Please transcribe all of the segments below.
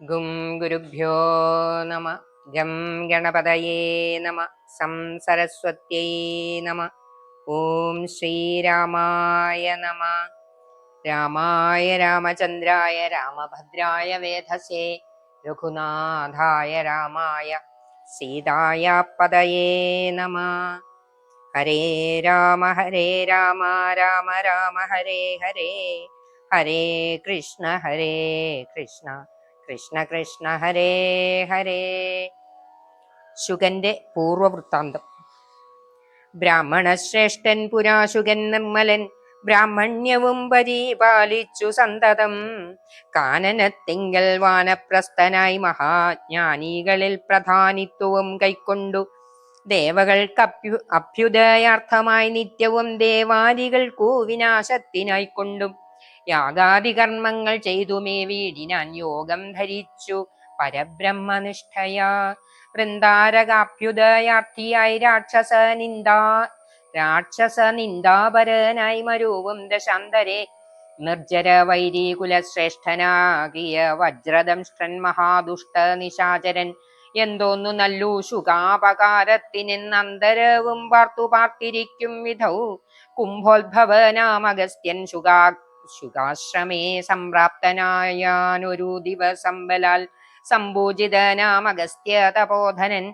ഗും ഗുരുഭ്യോ നമ ഗം ഗണപതയേ നമ സം സരസ്വത്യൈ നമ ഓം ശ്രീരാമായ നമ. രാമായ രാമചന്ദ്രായ രാമഭദ്രായ വേധസേ രഘുനാഥായ രാമായ സീതായ പതയേ നമ. ഹരേ രാമ ഹരേ രാമ രാമ രാമ ഹരേ ഹരേ ഹരേ കൃഷ്ണ ഹരേ കൃഷ്ണ. കൃഷ്ണ കൃഷ്ണ ഹരേ ഹരേ. ശുഗന്റെ പൂർവവൃത്താന്തം. ബ്രാഹ്മണശ്രേഷ്ഠൻ പുരാശുഗൻ നിർമ്മലൻ ബ്രാഹ്മണ്യവും പരിപാലിച്ചു സന്തതം. കാനനത്തിങ്കൽ വാനപ്രസ്ഥനായി മഹാജ്ഞാനികളിൽ പ്രധാനിത്വവും കൈക്കൊണ്ടു. ദേവകൾക്കഭ്യു അഭ്യുദയാർത്ഥമായി നിത്യവും ദേവാദികൾക്കു വിനാശത്തിനായിക്കൊണ്ടും. യാഗാദി കർമ്മങ്ങൾ ചെയ്തുമേ വീടിനാൻ യോഗം ധരിച്ചു. പരബ്രഹ്മനിഷ്ഠയാ. വൃന്ദാരകാപ്യുദയാർത്ഥിയായി രാക്ഷസ നിന്ദാ രാക്ഷസ നിന്ദാപരനായി മരൂവും ദശാന്തരെ. നിർജര വൈരീകുലശ്രേഷ്ഠനാകിയ വജ്രദംഷ്ടൻ മഹാദുഷ്ട നിശാചരൻ എന്തോന്നു നല്ലു ശുകാപകാരത്തിനെന്നന്തരവും പാർത്തു പാർത്തിരിക്കും വിധൗ. കുംഭോത്ഭവനാമഗസ്ത്യൻ ശുകാ ശുകാശ്രമേ സംപ്രാപ്തനായാനൊരു ദിവസം ബലാൽ സംഭൂജിതനാമഗസ്ത്യ തപോധനൻ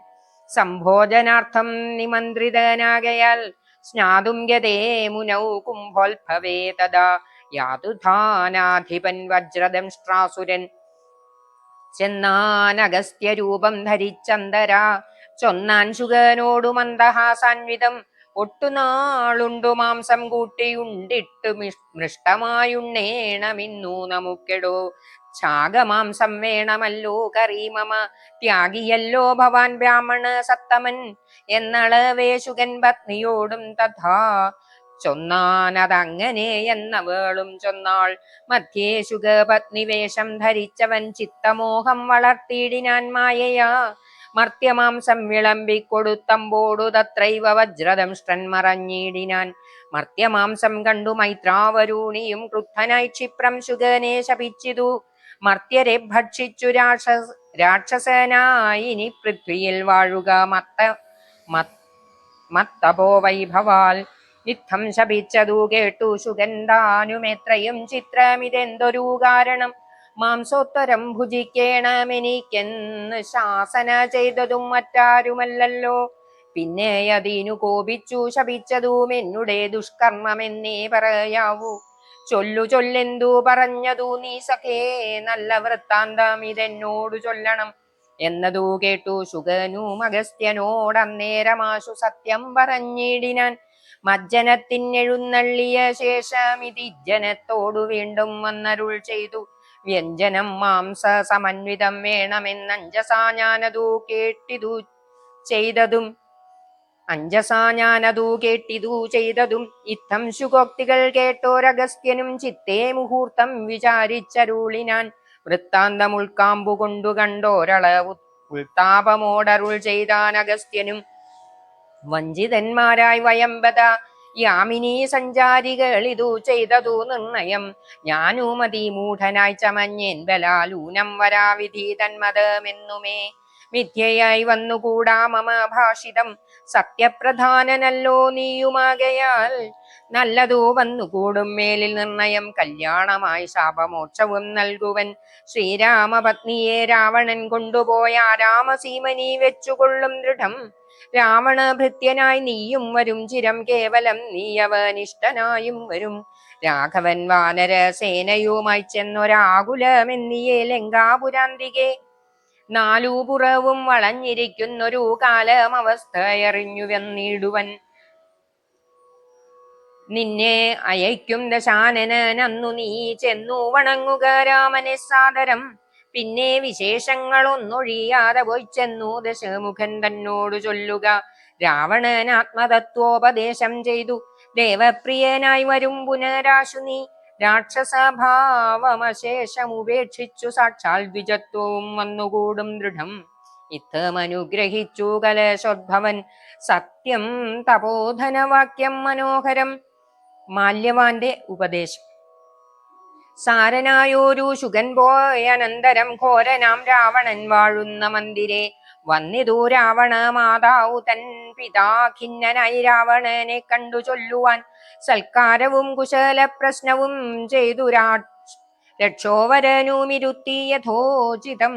സംഭോജനാർത്ഥം നിമന്ത്രിതനാകയാൽ സ്നാതും ഗതേ മുനൗ കുംഭോത്ഭവേ തഥാ യാതുധാനാധിപൻ വജ്രദംഷ്ട്രാസുരൻ ചെന്നാനഗസ്ത്യരൂപം ധരിച്ചന്തരാ ചൊന്നാൻ ശുഗനോടു മന്ദഹാസാൻവിധം ഒട്ടുനാളുണ്ടു മാംസം കൂട്ടിയുണ്ടിട്ടു മിഷ്- മൃഷ്ടമായുണ്ണേണമിന്നു നമുക്കെടോ. ചാകമാംസം വേണമല്ലോ കറീമമ ത്യാഗിയല്ലോ ഭവാൻ ബ്രാഹ്മണ സത്തമൻ എന്നളവേശുകൻ പത്നിയോടും തഥാ. ചൊന്നാനതങ്ങനെ എന്നവേളും ചൊന്നാൾ. മധ്യേശുക പത്നിവേഷം ധരിച്ചവൻ ചിത്തമോഹം വളർത്തിയിടിനാൻ മായയാ. മർത്യമാംസം വിളമ്പിക്കൊടുത്തമ്പോടു തത്രൈവ വജ്രദംഷ്ടൻ മറഞ്ഞിടിനാൻ മർത്യമാംസം കണ്ടു മൈത്രാവരൂണിയും ക്രുദ്ധനായി ക്ഷിപ്രം ശുഗനെ ശപിച്ചിതു. മർത്യരെ ഭക്ഷിച്ചു രാക്ഷസ രാക്ഷസനായിനി പൃഥ്വിയിൽ വാഴുക മത്ത മത്- മത്തപോ വൈഭവാൽ നിത്തം ശപിച്ചതു കേട്ടു ശുഗന്ധാനുമെത്രയും ചിത്രമിതെന്തൊരു കാരണം. മാംസോത്തരം ഭുജിക്കേണമെനിക്കെന്ന് ശാസന ചെയ്തതും മറ്റാരുമല്ലല്ലോ. പിന്നെ അതിനു കോപിച്ചു ശപിച്ചതും എന്നുടെ ദുഷ്കർമ്മമെന്നേ പറയാവൂ. ചൊല്ലു ചൊല്ലെന്തു പറഞ്ഞതു നീ സഖേ നല്ല വൃത്താന്തം ഇതെന്നോടു ചൊല്ലണം എന്നതു കേട്ടു ശുഗനും അഗസ്ത്യനോടന്നേരമാശു സത്യം പറഞ്ഞിടിനാൻ. മജ്ജനത്തിനെഴുന്നള്ളിയ ശേഷം ഇതി ജനത്തോടു വീണ്ടും വന്നരുൾ ചെയ്തു. വ്യഞ്ജനം മാംസ സമന്വിതം വേണമെന്നഞ്ചസാ ഞാനതു കേട്ടിതു ചെയ്തതും അഞ്ചസാ ഞാനതു കേട്ടിതു ചെയ്തതും. ഇത്തം ശുഗോക്തികൾ കേട്ടോരഗസ്ത്യനും ചിത്തേ മുഹൂർത്തം വിചാരിച്ചരുളിനാൻ. വൃത്താന്തം ഉൾക്കാമ്പു കൊണ്ടു കണ്ടോരളവു ഉൾത്താപമോടരുൾ ചെയ്താൻ അഗസ്ത്യനും. വഞ്ചിതന്മാരായി വയമ്പത യാമിനി സഞ്ചാരികളിതു ചെയ്തതു നിർണയം. ഞാനുമതി മൂഢനായി ചമഞ്ഞേൻ ബലാലൂനം വരാവിധി തന്മതമെന്നുമേ. മിഥ്യയായി വന്നുകൂടാ മമ ഭാഷിതം. സത്യപ്രധാനനല്ലോ നീയുമാകയാൽ നല്ലതോ വന്നുകൂടും മേലിൽ നിർണയം. കല്യാണമായി ശാപമോക്ഷവും നൽകുവൻ ശ്രീരാമപത്നിയെ രാവണൻ കൊണ്ടുപോയ രാമസീമനി വെച്ചുകൊള്ളും ദൃഢം. രാവണ ഭൃത്യനായി നീയും വരും ചിരം കേവലം നീയവനിഷ്ഠനായും വരും. രാഘവൻ വാനര സേനയുമായി ചെന്നൊരാകുലമെന്നിയേ ലങ്കാപുരാന്തികെ. നാലുപുറവും വളഞ്ഞിരിക്കുന്നൊരു കാലം അവസ്ഥയറിഞ്ഞുവെന്നിടുവൻ. നിന്നെ അയക്കും ദശാനനന്നു നീ ചെന്നു വണങ്ങുക രാമനെ സാദരം. പിന്നെ വിശേഷങ്ങളൊന്നൊഴിയാതെ പോയി ചെന്നു. ദശമുഖൻ തന്നോട് ചൊല്ലുക. രാവണൻ ആത്മതത്വോപദേശം ചെയ്തു. ദേവപ്രിയനായി വരും പുനരാശു നീ. രാക്ഷസഭാവമശേഷം ഉപേക്ഷിച്ചു സാക്ഷാൽ ദ്വിജത്വവും വന്നുകൂടും ദൃഢം. ഇത്തമനുഗ്രഹിച്ചു കലശോദ്ഭവൻ. സത്യം തപോധനവാക്യം മനോഹരം. മാല്യവാന്റെ ഉപദേശം. സാരനായോരു ശുഗൻ പോയ അനന്തരം ഘോരനാം രാവണൻ വാഴുന്ന മന്ദിരെ. വന്നിതു രാവണ മാതാവു തൻ പിതാ ഖിന്നനായി രാവണനെ കണ്ടു ചൊല്ലുവാൻ. സൽക്കാരവും കുശല പ്രശ്നവും ചെയ്തു രക്ഷോവരനുമിരുത്തി യഥോചിതം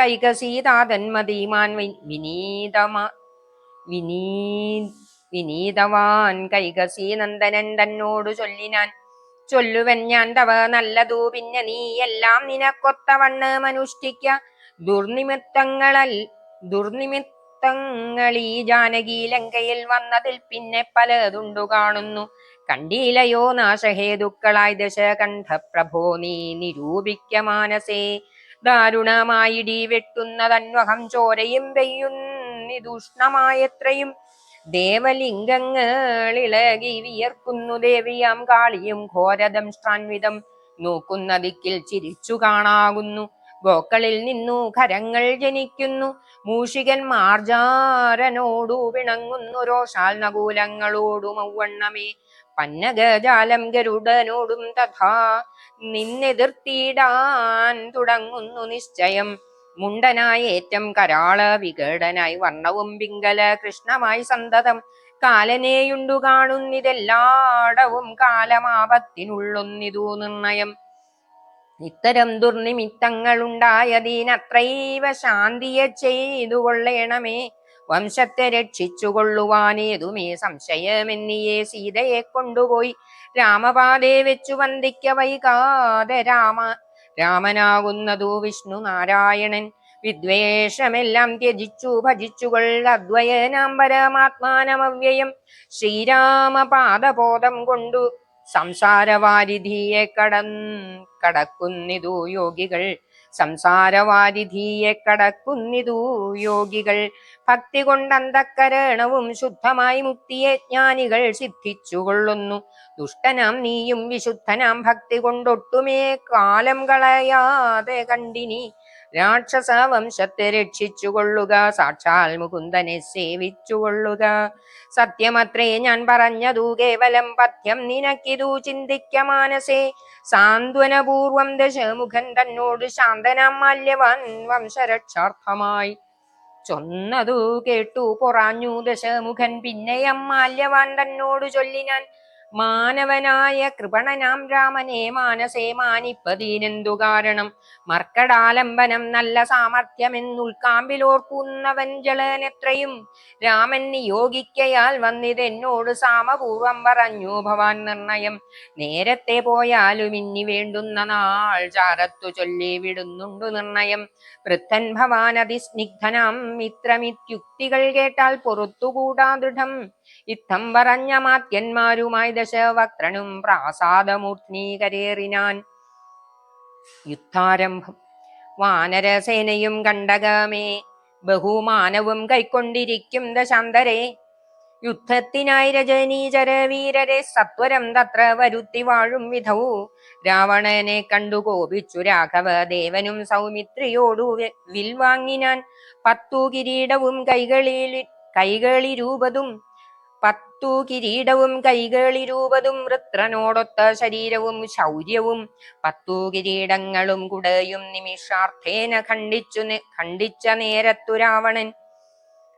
കൈകസീതാതന്മതീമാൻ വിനീതമാ വിനീ വിനീതവാൻ കൈകസീ നന്ദനൻ തന്നോടു ചൊല്ലിനാൻ. ചൊല്ലുവൻ ഞാൻ തവ നല്ലതു പിന്നെ നീ എല്ലാം നിനക്കൊത്തവണ്ണം മനുഷ്ഠിക്ക ദുർനിമിത്തങ്ങളൽ ഈ ജാനകി ലങ്കയിൽ വന്നതിൽ പിന്നെ പലതുണ്ടു കാണുന്നു. കണ്ടീലയോ നാശഹേതുക്കളായി ദശകണ്ഠ പ്രഭോ നീ നിരൂപിക്ക മാനസേ. ദാരുണമായിടി വെട്ടുന്നതന്വഹം ചോരയും പെയ്യുന്നിദൂഷ്ണമായത്രയും ദേവലിംഗങ്ങളിളകി വിയർക്കുന്നു ദേവിയാം കാളിയും ഘോരദംഷ്ടാൻവിധം നോക്കുന്ന ദിക്കിൽ ചിരിച്ചു കാണാകുന്നു. ഗോക്കളിൽ നിന്നു ഖരങ്ങൾ ജനിക്കുന്നു. മൂഷികൻ മാർജാരനോടു പിണങ്ങുന്നു. രോഷാൽ നകൂലങ്ങളോടു മൗവണ്ണമേ. പന്നഗജാലം ഗരുഡനോടും തഥാ നിന്നെതിർത്തിയിടാൻ തുടങ്ങുന്നു നിശ്ചയം. മുണ്ടനായി ഏറ്റം കരാള വികടനായി വർണവും പിങ്കല കൃഷ്ണമായി സന്തതം. കാലനെയുണ്ടു കാണുന്നിതെല്ലാടവും കാലമാപത്തിനുള്ളൊന്നിതു നിർണയം. ഇത്തരം ദുർനിമിത്തങ്ങളുണ്ടായതിനത്രൈവ ശാന്തിയെ ചെയ്തു കൊള്ളേണമേ വംശത്തെ രക്ഷിച്ചു കൊള്ളുവാനേതുമേ സംശയമെന്നിയെ സീതയെ കൊണ്ടുപോയി. രാമപാതേ വെച്ചു വന്ദിക്ക വൈകാതെ രാമ രാമനാകുന്നതു വിഷ്ണു നാരായണൻ. വിദ്വേഷമെല്ലാം ത്യജിച്ചു ഭജിച്ചുകൊള്ള അദ്വയനാം പരമാത്മാനമവ്യയം ശ്രീരാമപാദബോധം കൊണ്ടു സംസാരവാരിധിയെ കടൻ കടക്കുന്നിതു യോഗികൾ. സംസാരവാരിധിയെ കടക്കുന്നിതു യോഗികൾ. ഭക്തി കൊണ്ട് അന്ധക്കരണവും ശുദ്ധമായി മുക്തിയെ ജ്ഞാനികൾ സിദ്ധിച്ചുകൊള്ളുന്നു. ദുഷ്ടനാം നീയും വിശുദ്ധനാം ഭക്തി കൊണ്ടൊട്ടുമേ കാലം കളയാതെ കണ്ടിനി. രാക്ഷസ വംശത്തെ രക്ഷിച്ചുകൊള്ളുക സാക്ഷാൽ മുകുന്ദനെ സേവിച്ചുകൊള്ളുക. സത്യമത്രേ ഞാൻ പറഞ്ഞതു കേവലം പഥ്യം നിനക്കിതു ചിന്തിക്ക മാനസേ. സാന്ത്വനപൂർവം ദശമുഖൻ തന്നോട് ശാന്തനാം മാല്യവാൻ വംശരക്ഷാർത്ഥമായി. ചൊന്നതു കേട്ടു പൊറാഞ്ഞു ദശമുഖൻ. പിന്നെയം മാല്യവാൻ തന്നോട് ചൊല്ലിനാൻ മാനവനായ കൃപണനാം രാമനെ മാനസേ മാനിപ്പതിനെന്തു കാരണം? മർക്കടാലംബനം നല്ല സാമർഥ്യമെന്നുൾക്കാമ്പിലോർക്കുന്നവൻ ജളനെത്രയും രാമൻ നിയോഗിക്കയാൽ വന്നിതെന്നോട് സാമപൂർവം പറഞ്ഞു. ഭവാൻ നിർണയം. നേരത്തെ പോയാലും ഇനി വേണ്ടുന്ന നാൾ ചാരത്തു ചൊല്ലി വിടുന്നുണ്ടു നിർണയം. വൃദ്ധൻ ഭവാൻ അതിസ്നിഗ്ധനാം മിത്രമിത്യുക്തികൾ കേട്ടാൽ പൊറത്തുകൂടാ ദൃഢം. ഇത്തം പറഞ്ഞ മാത്യന്മാരുമായി ദശവക്രനും പ്രാസാദമൂർധ്നീകരേറിനാൻ യുദ്ധാരംഭം. വാനരസേനയും കണ്ടകമേ ബഹുമാനവും കൈക്കൊണ്ടിരിക്കും ദശാന്തരെ. യുദ്ധത്തിനായി രജനീചര വീരരെ സത്വരം തത്ര വരുത്തി വാഴും വിധൗ രാവണനെ കണ്ടു കോപിച്ചു രാഘവ ദേവനും സൗമിത്രിയോടു വിൽവാങ്ങിനാൻ വിൽ വാങ്ങിനാൻ പത്തു കിരീടവും കൈകളിൽ കൈകളിരൂപതും പത്തു കിരീടവും കൈകളിരൂപതും വൃത്രനോടൊത്ത ശരീരവും ശൗര്യവും പത്തു കിരീടങ്ങളും കുടയും നിമിഷാർത്ഥേന ഖണ്ഡിച്ചു ഖണ്ഡിച്ച നേരത്തു രാവണൻ.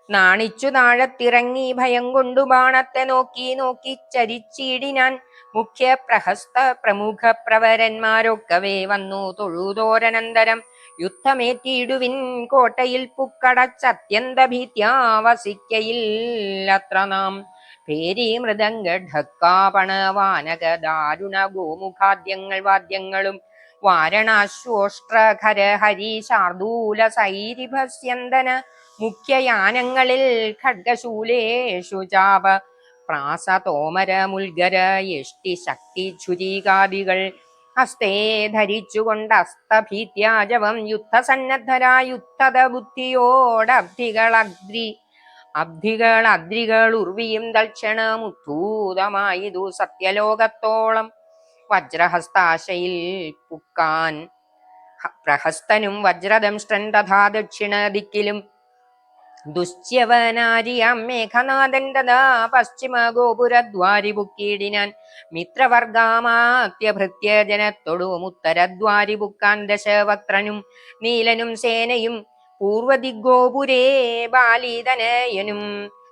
നാണിച്ചു താഴത്തിറങ്ങി ഭയം കൊണ്ടു ബാണത്തെ നോക്കി നോക്കി ചരിച്ചിടിനാൻ മുഖ്യ പ്രഹസ്ത പ്രമുഖ പ്രവരന്മാരൊക്കവേ വന്നു. തൊഴുതോരനന്തരം യുദ്ധമേറ്റിയിടുവിൻ കോട്ടയിൽ പുക്കടച്ചത്യന്ത ഭീത്യാ വസിക്കയിൽ അത്ര നാം പേരി മൃദംഗ ഢക്കാപണ വാനക ദാരുണ ഗോമുഖാദ്യങ്ങൾ വാദ്യങ്ങളും വാരണാശ്വോഷ്ട്രഖര ഹരി ശാർദൂല സൈരിഭസ്യന്തന മുഖ്യയാനങ്ങളിൽ ഖഡ്ഗശൂലേഷു ചാപ. പ്രാസ തോമര മുൽഗര യഷ്ടി ശക്തി ഛുരീകാദികൾ ഹസ്തേ ധരിച്ചുകൊണ്ട് അസ്തഭീത്യാജവം യുദ്ധസന്നദ്ധരാ യുദ്ധത ബുദ്ധിയോടബ്ധികളഗ്രി അബ്ധികൾ അദ്രികൾ ഉർവിയും ദു സത്യലോകത്തോളം. വജ്രഹസ്താശയിൽ പുക്കാൻ പ്രഹസ്തനും വജ്രദംഷ്ടൻ തഥാ ദക്ഷിണ ദിക്കിലും. ദുശ്യവനാരിയാം മേഘനാഥൻ തഥാ പശ്ചിമ ഗോപുരദ്വാരി ബുക്കീടിനാൻ മിത്രവർഗാമാത്യഭൃത്യജനത്തൊടുവും ഉത്തരദ്വാരി ബുക്കാൻ ദശവക്രനും നീലനും സേനയും പൂർവദിഗോപുരേ ബാലിതനയനും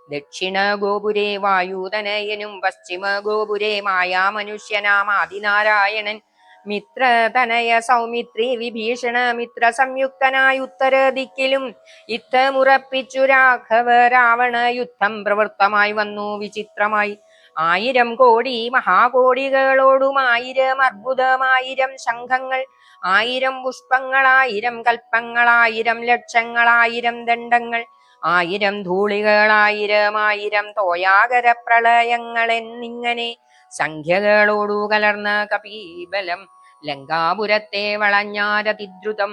ദക്ഷിണ ഗോപുരേ വായുതനയനും പശ്ചിമ ഗോപുരേ മായാമനുഷ്യനാം ആദിനാരായണൻ. മിത്രതനയ സൗമിത്രി വിഭീഷണ മിത്ര സംയുക്തനായി ഉത്തര ദിക്കിലും യുദ്ധമുറപ്പിച്ചു രാഘവ രാവണ യുദ്ധം പ്രവൃത്തമായി വന്നു വിചിത്രമായി. ആയിരം കോടി മഹാകോടികളോടും ആയിരം അർബുദമായിരം ശംഖങ്ങൾ ആയിരം പുഷ്പങ്ങളായിരം കൽപ്പങ്ങളായിരം ലക്ഷങ്ങളായിരം ദണ്ഡങ്ങൾ ആയിരം ധൂളികളായിരം ആയിരം തോയാകര പ്രളയങ്ങൾ എന്നിങ്ങനെ സംഖ്യകളോടു കലർന്ന കപീബലം ലങ്കാപുരത്തെ വളഞ്ഞാരതിദ്രുതം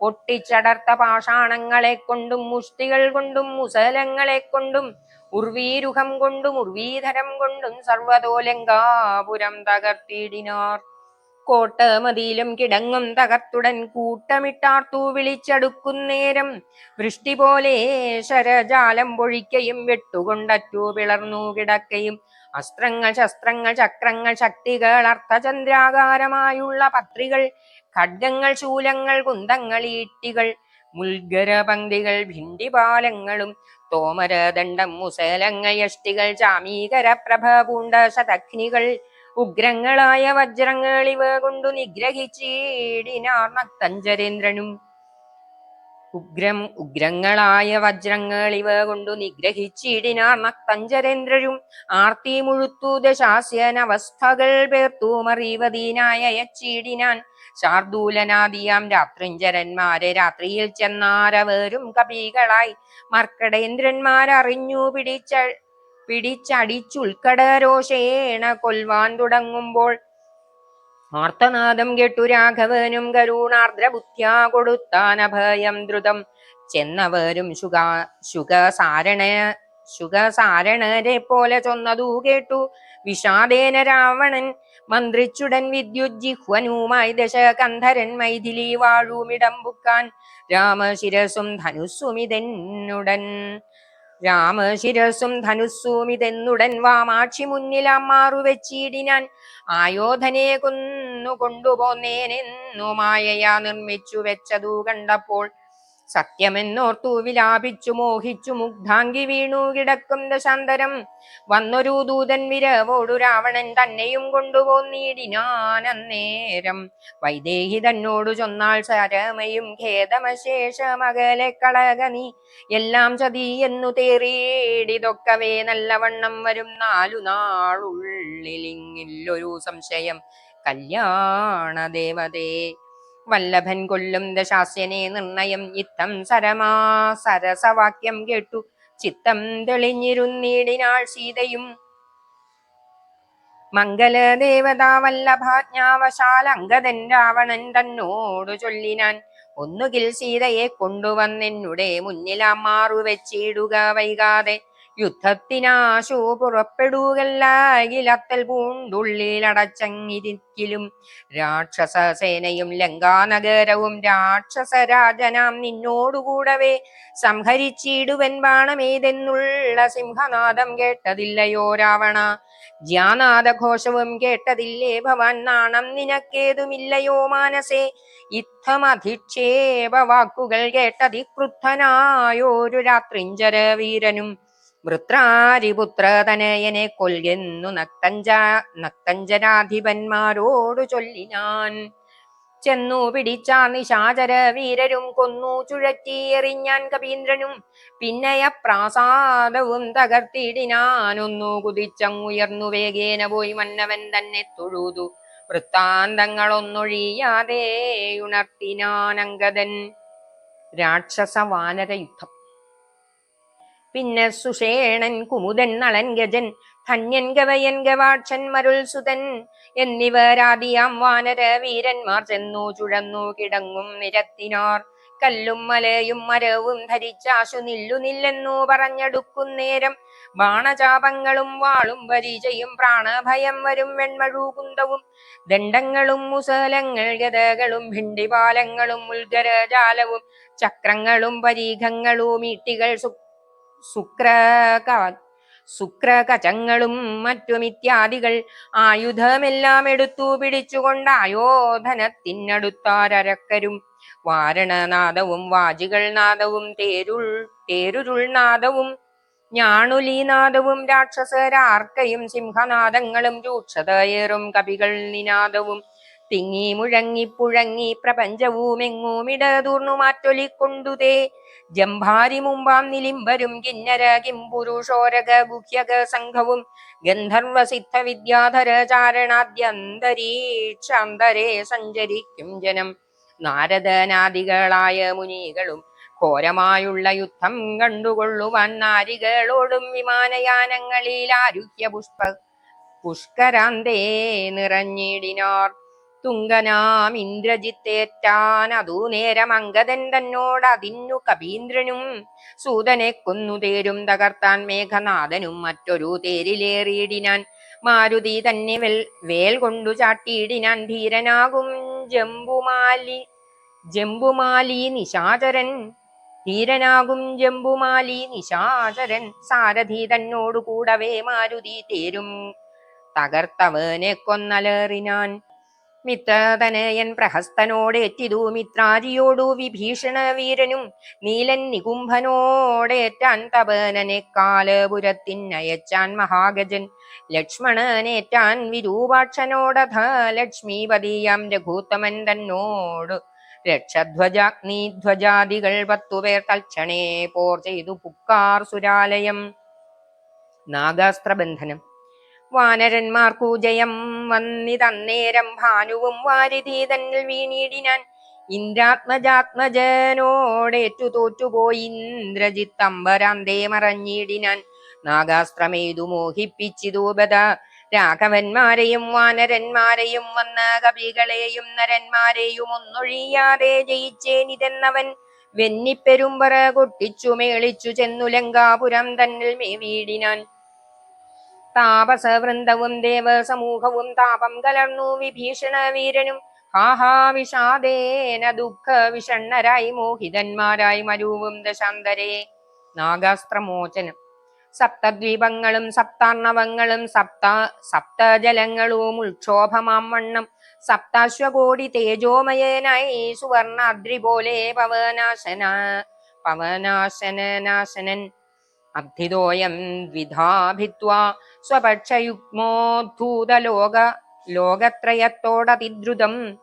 പൊട്ടിച്ചടർത്ത പാഷാണങ്ങളെ കൊണ്ടും മുഷ്ടികൾ കൊണ്ടും മുസലങ്ങളെ കൊണ്ടും ഉർവീരുഹം കൊണ്ടും ഉർവീധരം കൊണ്ടും സർവതോ ലങ്കാപുരം തകർത്തിടിനാർ. കോട്ടമതിയിലും കിടങ്ങും തകർത്തുടൻ കൂട്ടമിട്ടാർത്തു വിളിച്ചടുക്കുന്നേരം വൃഷ്ടി പോലെ ശരജാലം പൊഴിക്കയും വെട്ടുകൊണ്ടറ്റു പിളർന്നു കിടക്കയും. അസ്ത്രങ്ങൾ ശസ്ത്രങ്ങൾ ചക്രങ്ങൾ ശക്തികൾ അർത്ഥചന്ദ്രാകാരമായുള്ള പത്രികൾ ഖഡ്ഗങ്ങൾ ശൂലങ്ങൾ കുന്തങ്ങൾ ഈട്ടികൾ മുൽഗര പങ്ക്തികൾ ഭിണ്ടിപാലങ്ങളും തോമരദണ്ഡം മുസലങ്ങൾ യഷ്ടികൾ ചാമീകര പ്രഭ പൂണ്ട ശതഗ്നികൾ ഉഗ്രങ്ങളായ വജ്രങ്ങൾ ഇവ കൊണ്ടു നിഗ്രഹിച്ചീടിനാർ നക്തഞ്ചരേന്ദ്രനും. ഉഗ്രം ഉഗ്രങ്ങളായ വജ്രങ്ങൾ ഇവ കൊണ്ടു നിഗ്രഹിച്ചിടിനാർ നക്തഞ്ചരേന്ദ്രരും. ആർത്തി മുഴുത്തു ദശാസ്യനവസ്ഥകൾ പേർത്തു മറിവതീനായ യച്ചീടിനാൻ ശാർദൂലനാദിയാം രാത്രിഞ്ചരന്മാരെ രാത്രിയിൽ ചെന്നാരവരും കപികളായി. മർക്കടേന്ദ്രന്മാരറിഞ്ഞു പിടിച്ച പിടിച്ചടിച്ചുൾക്കടരോഷേണ കൊൽവാൻ തുടങ്ങുമ്പോൾ ആർത്തനാദം കേട്ടു രാഘവനും കരുണാർദ്രബുദ്ധ്യാ കൊടുത്താൻ അഭയം ദ്രുതം. ചെന്നവരും ശുക ശുഗസാരണ ശുഗസാരണരെ പോലെ ചൊന്നതു കേട്ടു. വിഷാദേന രാവണൻ മന്ത്രിച്ചുടൻ വിദ്യുജ്ജിഹ്വനുമായി ദശകന്ധരൻ മൈഥിലി വാഴുമിടം ബുക്കാൻ രാമശിരസും ധനുസ്സുമിതെന്നുടൻ രാമശിരസും ധനുസ്സുമിതെന്നുടൻ വാമാക്ഷി മുന്നിലാം മാറുവെച്ചിടിനാൻ ആയോധനെ കൊന്നു കൊണ്ടുപോന്നേനെന്നു മായയാ നിർമ്മിച്ചു വെച്ചതു കണ്ടപ്പോൾ സത്യമെന്നോർത്തു വിലാപിച്ചു മോഹിച്ചു മുഗ്ധാങ്കി വീണു കിടക്കും ദശാന്തരം. വന്നൊരു ദൂതൻ വിരവോടു രാവണൻ തന്നെയും കൊണ്ടുപോന്നിടിനാൻ അന്നേരം. വൈദേഹി തന്നോടു ചൊന്നാൾ സരമയും ഖേദമശേഷമകലെ കളകനി എല്ലാം ചതി എന്നു തേറിയിടിതൊക്കവേ നല്ലവണ്ണം വരും നാലു നാളുള്ളിലിങ്ങില്ലൊരു സംശയം. കല്യാണ ദേവതേ വല്ലഭൻ കൊല്ലും ദശാസ്യനെ നിർണയം. ഇത്തം സരമാ സരസവാക്യം കേട്ടു. ചിത്തം തെളിഞ്ഞിരുന്നിടിനാൾ സീതയും. മംഗലദേവതാ വല്ലഭാജ്ഞാവശാൽ അങ്കദൻ രാവണൻ തന്നോടു ചൊല്ലിനാൻ. ഒന്നുകിൽ സീതയെ കൊണ്ടുവന്നെന്നുടെ മുന്നിലാം മാറുവെച്ചിടുക വൈകാതെ. യുദ്ധത്തിനാശു പുറപ്പെടുകല്ലാകിലത്തൽ പൂണ്ടുള്ളിലടച്ചങ്ങിരിക്കിലും രാക്ഷസ സേനയും ലങ്കാനഗരവും രാക്ഷസരാജനാം നിന്നോടുകൂടവേ സംഹരിച്ചിടുവൻ ബാണമേതെന്നുള്ള സിംഹനാദം കേട്ടതില്ലയോ രാവണ? ജ്ഞാനാദഘോഷവും കേട്ടതില്ലേ ഭവാൻ? നാണം നിനക്കേതുമില്ലയോ മാനസേ? ഇത്തമധിക്ഷേപ വാക്കുകൾ കേട്ടതിക്രുദ്ധനായോരു രാത്രിഞ്ചര വീരനും വൃത്രാരിപുത്രതനയനെ കൊല്ലുന്നു നക്തഞ്ച നക്തഞ്ചനാധിപന്മാരോടു ചൊല്ലിനാൻ ചെന്നു പിടിച്ച നിശാചര വീരരും കൊന്നു ചുഴറ്റി എറിഞ്ഞാൻ കവീന്ദ്രനും പിന്നയ പ്രാസാദവും തകർത്തിടിനാനൊന്നു കുതിച്ചങ്ങുയർന്നു വേഗേന പോയി മന്നവൻ തന്നെ തൊഴുതു. വൃത്താന്തങ്ങളൊന്നൊഴിയാതെ ഉണർത്തിനാനങ്കതൻ രാക്ഷസ വാനര യുദ്ധം പിന്നെ സുഷേണൻ കുമുദൻ നളൻ ഗജൻ ധന്യൻ ഗവയൻ ഗവാക്ഷൻ മരുൾ സുതൻ എന്നിവരാദിയാം വാനര വീരന്മാർ. ചെന്നു ചുഴന്നു കിടങ്ങും നിരത്തിനാർ. കല്ലും മലയും മരവും ധരിച്ചാശു നില്ലു നില്ലെന്നു പറഞ്ഞെടുക്കുന്നേരം ബാണചാപങ്ങളും വാളും വരിചയും പ്രാണഭയം വരും വെൺമഴുകുന്തവും ദണ്ഡങ്ങളും മുസലങ്ങൾ ഗതകളും ഭിണ്ടിപാലങ്ങളും ഉൽഗരജാലവും. ചക്രങ്ങളും പരീഘങ്ങളും ഈട്ടികൾ സു ശുക്ര ശുക്രകചങ്ങളും മറ്റുമിത്യാദികൾ ആയുധമെല്ലാം എടുത്തു പിടിച്ചുകൊണ്ട് ആയോധനത്തിനടുത്താരക്കരും വാരണനാദവും വാജികൾ നാദവും തേരുൾ തേരുരുൾ നാദവും ഞാണുലീനാദവും രാക്ഷസരാർക്കയും സിംഹനാദങ്ങളും രൂക്ഷതയേറും കവികൾ നിനാദവും. തിങ്ങി മുഴങ്ങി പുഴങ്ങി പ്രപഞ്ചവുമെങ്ങുമിടതൂർന്നു മാറ്റൊലിക്കൊണ്ടുതേ ജംഭാരി മുമ്പാം നിലിംബരും കിന്നര കിംപുരുഷോരക ഗുഹ്യക സംഘവും ഗന്ധർവസിദ്ധ വിദ്യാധര ചാരണാദ്യന്തരീക്ഷാന്തരെ സഞ്ചരിക്കും ജനം. നാരദനാദികളായ മുനികളും ഘോരമായുള്ള യുദ്ധം കണ്ടുകൊള്ളുവാൻ നാരികളോടും വിമാനയാനങ്ങളിൽ ആരുഹ്യ പുഷ്പ പുഷ്കരാന്തേ നിറഞ്ഞിടിനാർ. തുങ്കനാം ഇന്ദ്രജിത്തേറ്റാൻ അതു നേരം അങ്കദൻ തന്നോട് അതിന്നു കപീന്ദ്രനും. സൂതനെ കൊന്നു തേരും തകർത്താൻ മേഘനാഥനും മറ്റൊരു തേരിലേറിയിടിനാൻ. മാരുതി തന്നെ വെൽ വേൽ കൊണ്ടു ചാട്ടിയിടിനാൻ ധീരനാകും ജംബുമാലി. ജംബുമാലി നിശാചരൻ ധീരനാകും ജംബുമാലി നിശാചരൻ. സാരഥി തന്നോടു കൂടവേ മാരുതി തേരും തകർത്തവനെ കൊന്നലേറിനാൻ. മിത്രതനയൻ പ്രഹസ്തനോടേറ്റിതു. മിത്രാജിയോടു വിഭീഷണ വീരനും നീലൻ നികുംഭനോടേറ്റാൻ തപനനെ കാലപുരത്തിനയച്ചാൻ മഹാഗജൻ. ലക്ഷ്മണനേറ്റാൻ വിരൂപാക്ഷനോടഥ ലക്ഷ്മീപതിയാം രഘൂത്തമൻ തന്നോട്. രക്ഷധ്വജാഗ്നിധ്വജാദികൾ പത്തുപേർ തൽക്ഷണേ പോർ ചെയ്തു. പുക്കാർ സുരാലയം. നാഗാസ്ത്രബന്ധനം. വാനരന്മാർക്കു ജയം വന്നിതന്നേരം ഭാനുവും വാരിധി വീണിടിനാൻ ഇന്ദ്രാത്മജാത്മജനോടേറ്റു തോറ്റുപോയി ഇന്ദ്രജിത്തമ്പരാന്തേ മറഞ്ഞിടിനാൻ. നാഗാസ്ത്രമേതു മോഹിപ്പിച്ചിതൂപത രാഘവന്മാരെയും വാനരന്മാരെയും വന്ന കവികളെയും നരന്മാരെയും ഒന്നൊഴിയാതെ ജയിച്ചേനിതെന്നവൻ വെന്നിപ്പെരുമ്പറ കൊട്ടിച്ചു മേളിച്ചു ചെന്നു ലങ്കാപുരം തന്നിൽ മേവീടിനാൻ. താപസവൃന്ദവും ദേവസമൂഹവും താപം കലർന്നു വിഭീഷണ വീരനും. ഹാഹാ വിഷാദേന ദുഃഖ വിഷണ്ണരായി മോഹിതന്മാരായി മരുവും ദശാന്തരേ. നാഗാസ്ത്രമോചനം. സപ്തദ്വീപങ്ങളും സപ്താർണവങ്ങളും സപ്ത സപ്തജലങ്ങളും ഉൾക്ഷോഭമാം വണ്ണം. സപ്താശ്വകോടി തേജോമയനായി സുവർണാദ്രി പോലെ പവനാശന പവനാശനനാശനൻ അബ്ധിതോയം ദ്വിധാഭിത്വാ സ്വപക്ഷയുഗ്മോദ്ധൂതലോക ലോകത്രയത്തോടതിദ്രുതം.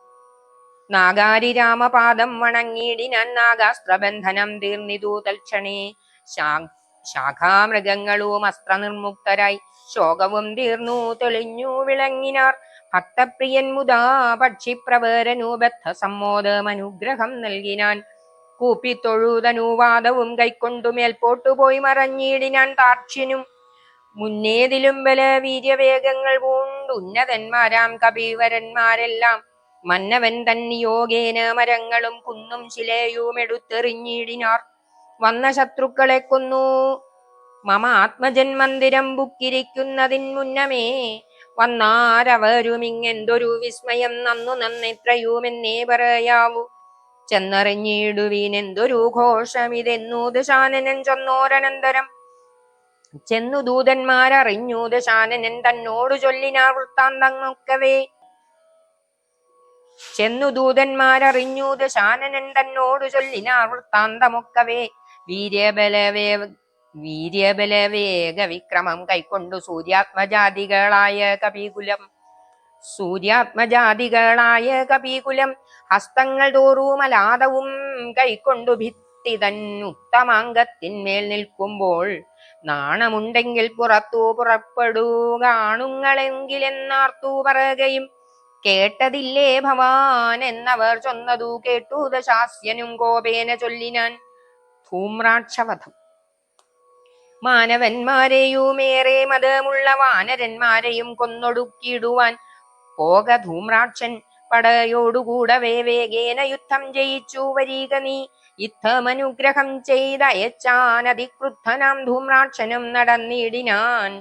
നാഗാരി രാമപാദം വണങ്ങിയിടിനാൻ നാഗാസ്ത്രബന്ധനം തീർന്നിതു തൽക്ഷണേ. ശാഖാമൃഗങ്ങളും അസ്ത്രനിർമുക്തരായി ശോകവും തീർന്നു തെളിഞ്ഞു വിളങ്ങിനാർ. ഭക്തപ്രിയൻ മുതാ പക്ഷിപ്രവേരനു ബദ്ധ സമ്മോദമനുഗ്രഹം നൽകിനാൻ കൂപ്പിത്തൊഴുതനുവാദവും കൈക്കൊണ്ടു മേൽപോട്ടു പോയി മറഞ്ഞിടിനാൻ താർക്ഷ്യനും മുന്നേതിലും ബല വീര്യവേഗങ്ങൾ പൂണ്ട്. ഉന്നതന്മാരാം കപിവരന്മാരെല്ലാം മന്നവൻ തന്നിയോഗേന മരങ്ങളും കുന്നും ശിലയും എടുത്തെറിഞ്ഞിടിനാർ. വന്ന ശത്രുക്കളെ കൊന്നു. മമ ആത്മജൻ മന്ദിരം ബുക്കിരിക്കുന്നതിൻ മുന്നമേ വന്നാരവരുമിങ്ങെന്തൊരു വിസ്മയം. നന്നു നന്നെത്രയുമെന്നേ പറയാവൂ. ചെന്നറിഞ്ഞിടുവീനെന്തൊരു ഘോഷമിതെന്നു ദശാനനൻ ചൊന്നോരനന്തരം. ചെന്നു ദൂതന്മാരറിഞ്ഞു ദശാനനൻ തന്നോട് ചൊല്ലിനാർ വൃത്താന്തങ്ങൊക്കവേ ചെന്നു ദൂതന്മാരറിഞ്ഞു ദശാനനൻ തന്നോട് ചൊല്ലിനാർ വൃത്താന്തമൊക്കവേ. വീര്യബലവേ വീര്യബലവേഗ വിക്രമം കൈക്കൊണ്ടു സൂര്യാത്മജാതികളായ കപികുലം. സൂര്യാത്മജാതികളായ കപികുലം ഹസ്തങ്ങൾ തോറും കൈക്കൊണ്ടു ഭിത്തി തൻ ഉത്തമാംഗത്തിന്മേൽ നിൽക്കുമ്പോൾ നാണമുണ്ടെങ്കിൽ പുറത്തു പുറപ്പെടൂ കാണുങ്ങളെങ്കിലെന്നാർത്തു പറയുകയും കേട്ടതില്ലേ ഭവാൻ? എന്നവർ ചൊന്നതു കേട്ടു ദശാസ്യനും കോപേന ചൊല്ലിനാൻ ധൂമ്രാക്ഷവധം. മാനവന്മാരെയുമേറെ മതമുള്ള വാനരന്മാരെയും കൊന്നൊടുക്കിയിടുവാൻ പോക ധൂമ്രാക്ഷൻ പടയോടുകൂടവേ വേഗേന യുദ്ധം ജയിച്ചു വരീക നീ. യുദ്ധമനുഗ്രഹം ചെയ്തയച്ചാനതിക്രുദ്ധനാം ധൂമ്രാക്ഷനും നടന്നിടിനാൻ.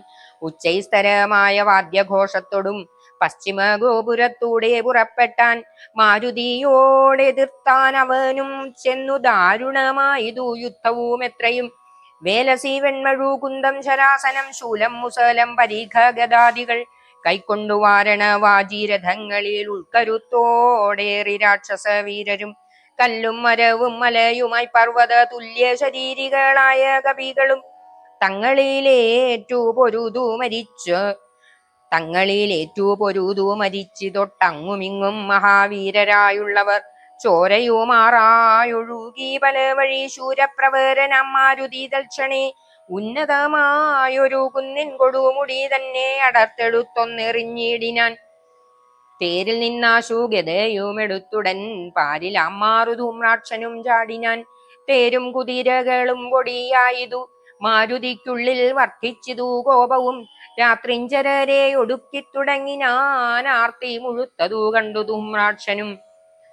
ഉച്ചൈസ്തരമായ വാദ്യഘോഷത്തോടും പശ്ചിമ ഗോപുരത്തൂടെ പുറപ്പെട്ടാൻ മാരുതിയോടെതിർത്താൻ അവനും ചെന്നു ദാരുണമായതു യുദ്ധവും എത്രയും. വേലസി വെൺമഴു കുന്തം ശരാസനം ശൂലം മുസലം പരീഖ ഗദാദികൾ കൈക്കൊണ്ടു വാരണ വാജീരഥങ്ങളിൽ ഉൾക്കരുത്തോടേറി രാക്ഷസ വീരരും കല്ലും മരവും മലയുമായി പർവത തുല്യ ശരീരികളായ കവികളും തങ്ങളിലേറ്റു പൊരുതു മരിച്ച് തങ്ങളിലേറ്റു പൊരുതു മരിച്ച് തൊട്ടങ്ങുമിങ്ങും മഹാവീരരായുള്ളവർ ചോരയുമാറായൊഴുകി പല വഴി ശൂരപ്രവരനം മാരുതി ദക്ഷണേ ഉന്നതമായൊരു കുന്നിൻ കൊടുമുടി തന്നെ അടർത്തെടുത്തൊന്നെറിഞ്ഞിടിനാൻ. തേരിൽ നിന്നാശു ഗതയുമെടുത്തുടൻ പാരിൽ അമ്മാറു ധൂമ്രാക്ഷനും ചാടിനാൻ. തേരും കുതിരകളും കൊടിയായതു മാരുതിക്കുള്ളിൽ വർദ്ധിച്ചിതു കോപവും. രാത്രിഞ്ചരരെ ഒടുക്കി തുടങ്ങിനാൻ ആർത്തി മുഴുത്തതു കണ്ടു ധൂമ്രാക്ഷനും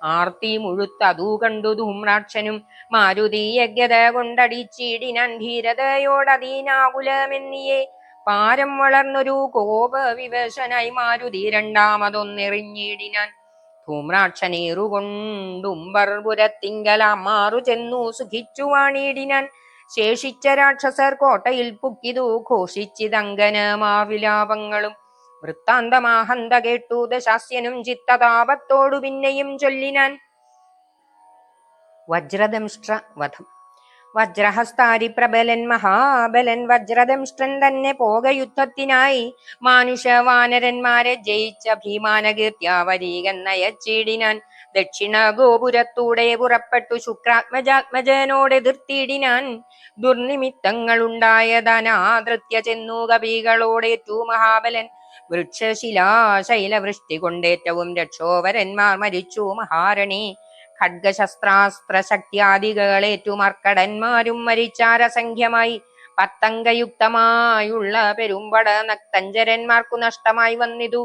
ആർത്തി മുഴുത്തതു കണ്ടു ധൂമ്രാക്ഷനും മാരുതി യജ്ഞത കൊണ്ടടിച്ചിടിനാൻ ധീരതയോടതീനാകുലമെന്നിയെ പാരം വളർന്നൊരു കോപ വിവശനായി മാരുതി രണ്ടാമതൊന്നെറിഞ്ഞിടിനാൻ. ധൂമ്രാക്ഷനേറുകൊണ്ടുംബർപുരത്തിങ്കലാമാറു ചെന്നു സുഖിച്ചു വാണിടിനാൻ ശേഷിച്ച രാക്ഷസർ കോട്ടയിൽ പുക്കിതു ഘോഷിച്ചിതങ്കനമാവിലാപങ്ങളും വൃത്താന്തമാഹന്ത കേട്ടു ദശാസ്യനും ചിത്തതാപത്തോടു പിന്നെയും ചൊല്ലിനാൻ. വജ്രദംഷ്ട്ര വധം. വജ്രഹസ്താരി പ്രബലൻ മഹാബലൻ വജ്രദംഷ്ട്രൻ തന്നെ പോക യുദ്ധത്തിനായി മാനുഷ വാനരന്മാരെ ജയിച്ച ഭീമാനകീർത്യാവരീകൻ നയച്ചിടിനാൻ ദക്ഷിണ ഗോപുരത്തൂടെ പുറപ്പെട്ടു ശുക്രാത്മജാത്മജനോട് എതിർത്തിടിനാൻ ദുർനിമിത്തങ്ങളുണ്ടായതനാദൃത്യ ചെന്നു കവികളോടേറ്റു മഹാബലൻ വൃക്ഷശിലാശൈലവൃഷ്ടി കൊണ്ടേറ്റവും രക്ഷോവരന്മാർ മരിച്ചു. മഹാരണി. ഖഡ്ഗശസ്ത്രാസ്ത്ര ശക്തിയാദികളേറ്റു മർക്കടന്മാരും മരിച്ചാരസംഖ്യമായി. പത്തങ്കയുക്തമായുള്ള പെരുമ്പട നക്തഞ്ചരന്മാർക്കു നഷ്ടമായി വന്നിതു.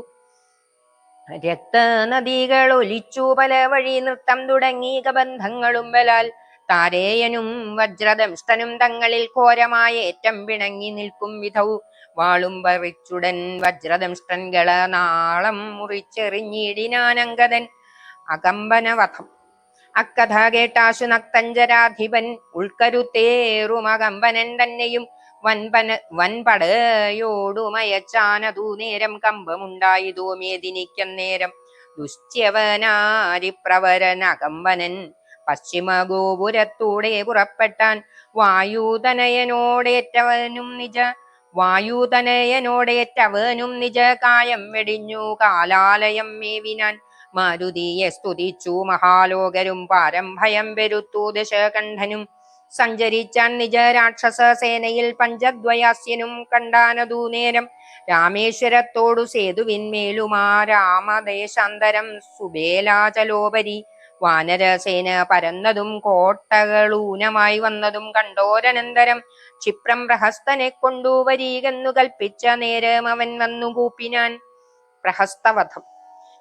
രക്തനദികൾ ഒലിച്ചു. പല വഴി നൃത്തം തുടങ്ങി. ബന്ധങ്ങളും ബലാൽ. താരേയനും വജ്രദംഷ്ടനും തങ്ങളിൽ ഘോരമായ ഏറ്റം പിണങ്ങി നിൽക്കും വിധൗ വാളും പറിച്ചുടൻ വജ്രദംഷ്ടൻകള നാളം മുറിച്ചെറിഞ്ഞിടിനാനങ്കതൻ അകമ്പനവധം. അക്കഥ കേട്ടാശു നക്തഞ്ചരാധിപൻ. ഉൾക്കരുത്തേറും അകമ്പനൻ തന്നെയും. വൻപന വൻപടയോടുമയച്ചാനതു നേരം കമ്പമുണ്ടായി മേദിനിക്കന്നേരം. ദുശ്ച്യവനാരിപ്രവരൻ അകമ്പനൻ. പശ്ചിമ ഗോപുരത്തൂടെ പുറപ്പെട്ടാൻ വായുതനയനോടേറ്റവനും നിജ വായുതനയനോടേറ്റവനും നിജകായം വെടിഞ്ഞു കാലാലയം മേവിനാൻ. മാരുതിയെ സ്തുതിച്ചു മഹാലോകരും പാരം ഭയം വരുത്തു ദശകണ്ഠനും. സഞ്ചരിച്ചാൻ നിജ രാക്ഷസ സേനയിൽ പഞ്ചദ്വയാസ്യനും കണ്ടാനതു നേരം. രാമേശ്വരത്തോടു സേതുവിന്മേലുമാ രാമദേശാന്തരം സുബേലാചലോപരി. വാനരസേന പരന്നതും കോട്ടകളൂനമായി വന്നതും കണ്ടോരനന്തരം ക്ഷിപ്രം പ്രഹസ്തനെ കൊണ്ടുവരീകെന്നു കൽപ്പിച്ച നേരം അവൻ വന്നു കൂപ്പിനാൻ. പ്രഹസ്തവധം.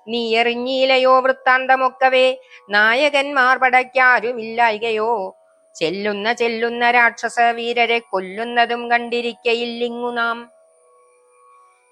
നീ എറിഞ്ഞീലയോ വൃത്താന്തമൊക്കവേ നായകന്മാർ പടയ്ക്കാരുമില്ലായികയോ? ചെല്ലുന്ന ചെല്ലുന്ന രാക്ഷസ വീരരെ കൊല്ലുന്നതും കണ്ടിരിക്കയില്ലിങ്ങു നാം.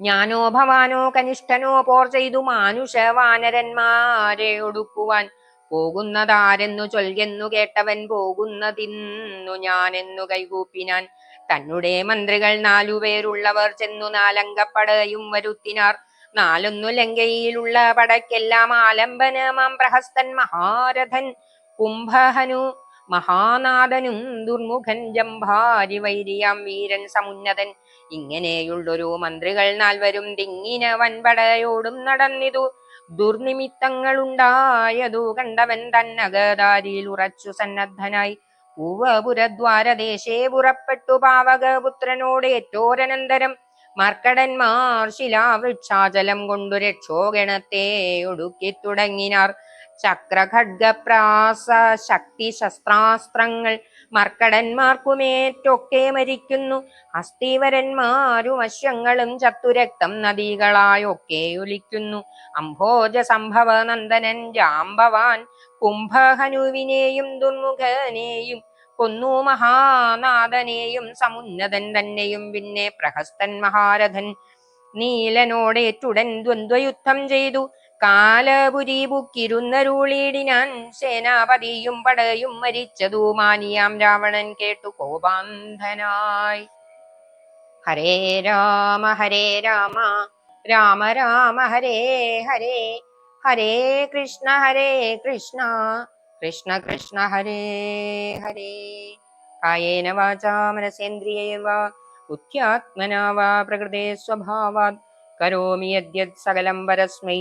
ഞാനോ ഭവാനോ കനിഷ്ഠനോ പോർ ചെയ്തു മാനുഷ വാനരന്മാരെ ഒടുക്കുവാൻ. പോകുന്നതാരെന്നു ചൊൽകെന്നു കേട്ടവൻ പോകുന്നതിന്നു ഞാനെന്നു കൈകൂപ്പിനാൻ. തന്നുടെ മന്ത്രികൾ നാലുപേരുള്ളവർ ചെന്നു നാലങ്കപ്പടയും വരുത്തിനാർ. നാലൊന്നു ലങ്കയിലുള്ള പടയ്ക്കെല്ലാം ആലംബനമാം പ്രഹസ്തൻ മഹാരഥൻ കുംഭഹനു. മഹാനാഥനും ദുർമുഖൻ ജംഭാരി വൈരിയാം വീരൻ സമുന്നതൻ. ഇങ്ങനെയുള്ളൊരു മന്ത്രികൾ നാൽവരും തിങ്ങിന വൻപടയോടും നടന്നിതു. ദുർനിമിത്തങ്ങളുണ്ടായതു കണ്ടവൻ തന്നകദാരിയിൽ ഉറച്ചു സന്നദ്ധനായി. പൂവപുരദ്വാരദേശേ പുറപ്പെട്ടു പാവകപുത്രനോടേറ്റോരനന്തരം മർക്കടന്മാർ ശിലാവൃക്ഷാചലം കൊണ്ടു രക്ഷോഗണത്തെ ഒടുക്കി തുടങ്ങിനാർ ചക്രഖഡ്ഗപ്രാസ ശക്തി ശസ്ത്രാസ്ത്രങ്ങൾ മർക്കടന്മാർക്കുമേറ്റൊക്കെ മരിക്കുന്നു. അസ്ഥിവരന്മാരും അശ്വങ്ങളും ചത്തുരക്തം നദികളായൊക്കെ ഒലിക്കുന്നു. അംഭോജ സംഭവ നന്ദനൻ ജാംബവാൻ കുംഭഹനുവിനെയും ദുർമുഖനെയും കൊന്നു. മഹാനാഥനെയും സമുന്നതൻ തന്നെയും പിന്നെ പ്രഹസ്തൻ മഹാരഥൻ നീലനോടേറ്റുടൻ ദ്വന്ദ്വയുദ്ധം ചെയ്തു. കാലപുരി ബുക്കിരുന്നരുളിടിനാൻ സേനാപതിയും പടയും മരിച്ചതു മാനിയാം രാവണൻ കേട്ടു കോപാന്ധനായി. ഹരേ രാമ ഹരേ രാമ രാമ രാമ ഹരേ ഹരേ ഹരേ കൃഷ്ണ ഹരേ കൃഷ്ണ കൃഷ്ണ കൃഷ്ണ ഹരേ ഹരേ. കായേന വാചാ മനസേന്ദ്രിയേ വാ ബുദ്ധ്യാത്മനാ വാ പ്രകൃതേ സ്വഭാവാത്. കരോമി യദ്യത് സകലം പരസ്മൈ